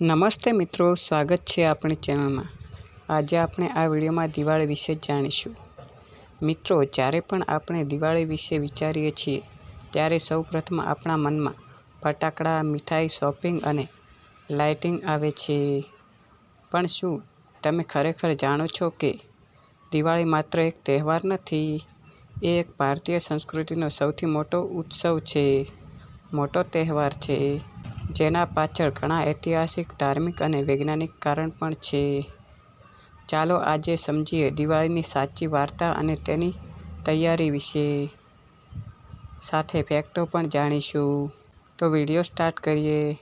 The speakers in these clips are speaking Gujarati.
નમસ્તે મિત્રો, સ્વાગત છે આપણી ચેનલમાં. આજે આપણે આ વિડીયોમાં દિવાળી વિશે જાણીશું. મિત્રો, જ્યારે પણ આપણે દિવાળી વિશે વિચારીએ છીએ, ત્યારે સૌપ્રથમ આપણા મનમાં ફટાકડા, મીઠાઈ, શોપિંગ અને લાઇટિંગ આવે છે. પણ શું તમે ખરેખર જાણો છો કે દિવાળી માત્ર એક તહેવાર નથી, એ એક ભારતીય સંસ્કૃતિનો સૌથી મોટો ઉત્સવ છે, મોટો તહેવાર છે? જેના પાછળ ઘણા ઐતિહાસિક, ધાર્મિક અને વૈજ્ઞાનિક કારણ પણ છે. ચાલો આજે સમજીએ દિવાળીની સાચી વાર્તા અને તેની તૈયારી વિશે. સાથે ફેક્ટો પણ જાણીશું. તો વીડિયો સ્ટાર્ટ કરીએ.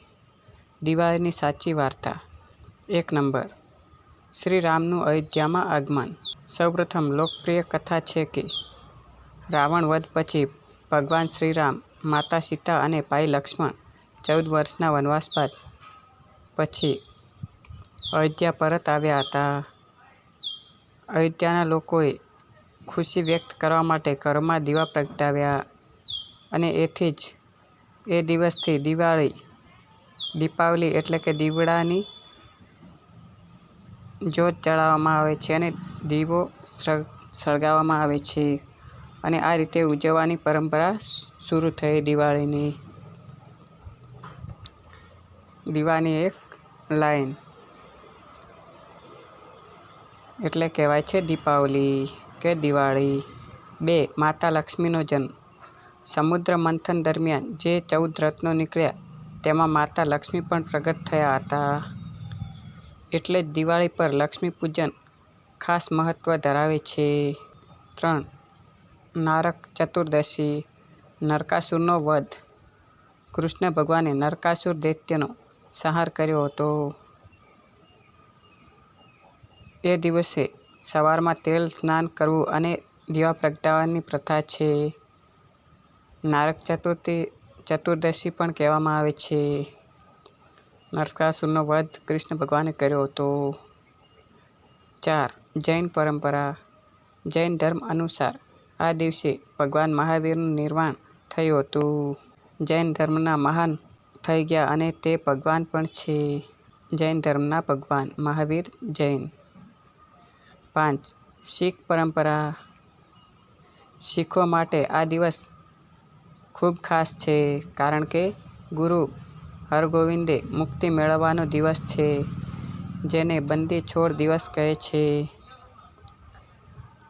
દિવાળીની સાચી વાર્તા. એક નંબર. શ્રી રામનું અયોધ્યામાં આગમન. સૌપ્રથમ લોકપ્રિય કથા છે કે, રાવણ વધ પછી ભગવાન શ્રીરામ, માતા સીતા અને ભાઈ લક્ષ્મણ ચૌદ વર્ષના વનવાસ બાદ પછી અયોધ્યા પરત આવ્યા હતા. અયોધ્યાના લોકોએ ખુશી વ્યક્ત કરવા માટે ઘરમાં દીવા પ્રગટાવ્યા અને એથી જ એ દિવસથી દિવાળી, દીપાવલી એટલે કે દીવડાની જ્યોત ચડાવવામાં આવે છે અને દીવો સળગાવવામાં આવે છે. અને આ રીતે ઉજવવાની પરંપરા શરૂ થઈ દિવાળીની. દીવાની એક લાઈન. એટલે કહેવાય છે દીપાવલી કે દિવાળી. બે, માતા લક્ષ્મીનો જન્મ. સમુદ્ર મંથન દરમિયાન જે ચૌદ રત્નો નીકળ્યા, તેમાં માતા લક્ષ્મી પણ પ્રગટ થયા હતા. એટલે જ દિવાળી પર લક્ષ્મી પૂજન ખાસ મહત્ત્વ ધરાવે છે. ત્રણ, નારક ચતુર્દશી, નરકાસુરનો વધ. કૃષ્ણ ભગવાને નરકાસુર દૈત્યનો સંહાર કર્યો હતો. એ દિવસે સવારમાં તેલ સ્નાન કરવું અને દીવા પ્રગટાવવાની પ્રથા છે. નારક ચતુર્થી, ચતુર્દશી પણ કહેવામાં આવે છે. નરકાસુરનો વધ કૃષ્ણ ભગવાને કર્યો હતો. ચાર, જૈન પરંપરા. જૈન ધર્મ અનુસાર આ દિવસે ભગવાન મહાવીરનું નિર્વાણ થયું હતું. જૈન ધર્મના મહાન થઈ ગયા અને તે ભગવાન પણ છે. જૈન ધર્મના ભગવાન મહાવીર જૈન. પાંચ, શીખ પરંપરા. શીખો માટે આ દિવસ ખૂબ ખાસ છે કારણ કે ગુરુ હરગોવિંદે મુક્તિ મેળવવાનો દિવસ છે, જેને બંદી છોડ દિવસ કહે છે.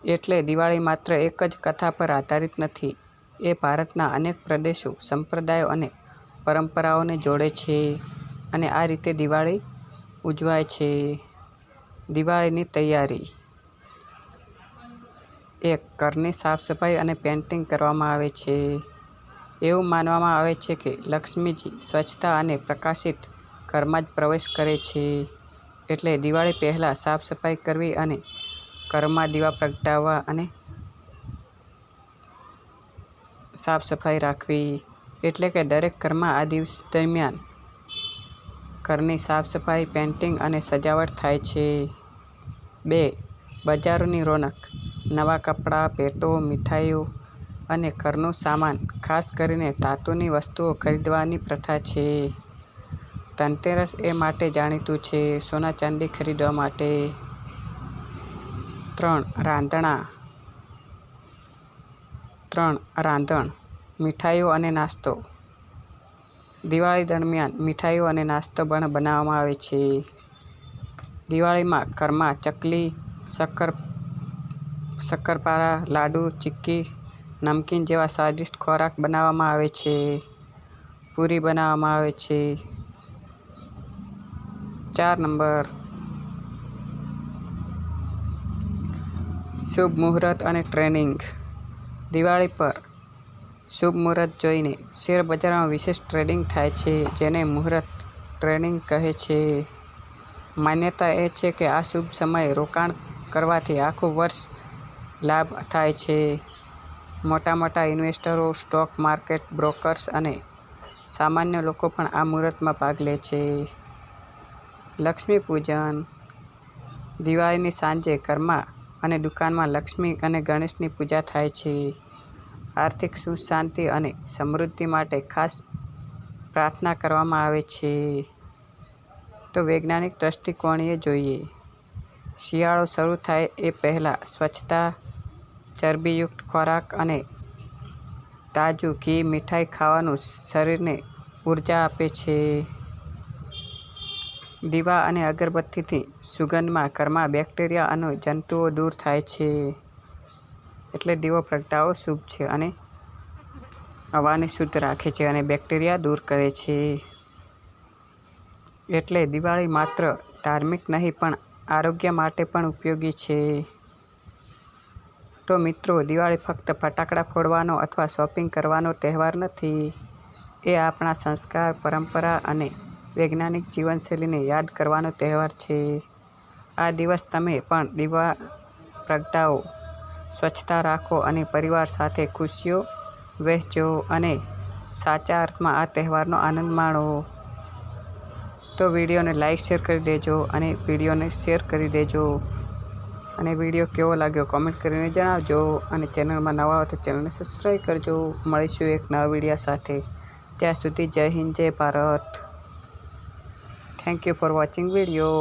એટલે દિવાળી માત્ર એક જ કથા પર આધારિત નથી. એ ભારતના અનેક પ્રદેશો, સંપ્રદાયો અને પરંપરાઓને જોડે છે અને આ રીતે દિવાળી ઉજવાય છે. દિવાળીની તૈયારી. એક, ઘરની સાફ સફાઈ અને પેઇન્ટિંગ કરવામાં આવે છે. એવું માનવામાં આવે છે કે લક્ષ્મીજી સ્વચ્છતા અને પ્રકાશિત ઘરમાં જ પ્રવેશ કરે છે. એટલે દિવાળી પહેલાં સાફ સફાઈ કરવી અને ઘરમાં દીવા પ્રગટાવવા અને સાફ સફાઈ રાખવી. એટલે કે દરેક ઘરમાં આ દિવસ દરમિયાન ઘરની સાફ સફાઈ, પેઇન્ટિંગ અને સજાવટ થાય છે. બે, બજારોની રોનક. નવા કપડાં ભેટો મીઠાઈઓ અને ઘરનું સામાન, ખાસ કરીને ધાતુની વસ્તુઓ ખરીદવાની પ્રથા છે. ધનતેરસ એ માટે જાણીતું છે સોના ચાંદી ખરીદવા માટે. ત્રણ, રાંધણા. ત્રણ, રાંધણ. મીઠાઈઓ અને નાસ્તો. દિવાળી દરમિયાન મીઠાઈઓ અને નાસ્તો પણ બનાવવામાં આવે છે. દિવાળીમાં ઘરમાં ચકલી, શક્કર, શક્કરપારા, લાડુ, ચીક્કી, નમકીન જેવા સ્વાદિષ્ટ ખોરાક બનાવવામાં આવે છે. પૂરી બનાવવામાં આવે છે. ચાર નંબર. શુભ મુહૂર્ત અને ટ્રેનિંગ. દિવાળી પર શુભ મુહૂર્ત જોઈને શેર બજારમાં વિશેષ ટ્રેડિંગ થાય છે, જેને મુહૂર્ત ટ્રેડિંગ કહે છે. માન્યતા એ છે કે આ શુભ સમયે રોકાણ કરવાથી આખું વર્ષ લાભ થાય છે. મોટા મોટા ઇન્વેસ્ટરો, સ્ટોક માર્કેટ બ્રોકર્સ અને સામાન્ય લોકો પણ આ મુહૂર્તમાં ભાગ લે છે. લક્ષ્મી પૂજન દિવાળીની સાંજે ઘરમાં અને દુકાનમાં લક્ષ્મી અને ગણેશની પૂજા થાય છે. આર્થિક સુખ, શાંતિ અને સમૃદ્ધિ માટે ખાસ પ્રાર્થના કરવામાં આવે છે. તો વૈજ્ઞાનિક દ્રષ્ટિકોણીએ જોઈએ. શિયાળો શરૂ થાય એ પહેલાં સ્વચ્છતા, ચરબીયુક્ત ખોરાક અને તાજું ઘી મીઠાઈ ખાવાનું શરીરને ઊર્જા આપે છે. દીવા અને અગરબત્તીથી સુગંધમાં ઘરમાં બેક્ટેરિયા અને જંતુઓ દૂર થાય છે. એટલે દીવો પ્રગટાવો શુભ છે અને હવાને શુદ્ધ રાખે છે અને બેક્ટેરિયા દૂર કરે છે. એટલે દિવાળી માત્ર ધાર્મિક નહીં, પણ આરોગ્ય માટે પણ ઉપયોગી છે. તો મિત્રો, દિવાળી ફક્ત ફટાકડા ફોડવાનો અથવા શોપિંગ કરવાનો તહેવાર નથી. એ આપણા સંસ્કાર, પરંપરા અને વૈજ્ઞાનિક જીવનશૈલીને યાદ કરવાનો તહેવાર છે. આ દિવસ તમે પણ દીવા પ્રગટાવો. સ્વચ્છતા રાખો અને પરિવાર સાથે ખુશીઓ વહેંચો અને સાચા અર્થમાં આ તહેવારનો આનંદ માણો. તો વિડીયોને લાઈક શેર કરી દેજો અને વિડીયોને શેર કરી દેજો. અને વીડિયો કેવો લાગ્યો કોમેન્ટ કરીને જણાવજો અને ચેનલમાં નવા હોય તો ચેનલને સબસ્ક્રાઈબ કરજો. મળીશું એક નવા વિડીયા સાથે. ત્યાં સુધી જય હિન્દ, જય Bharat. Thank you for watching video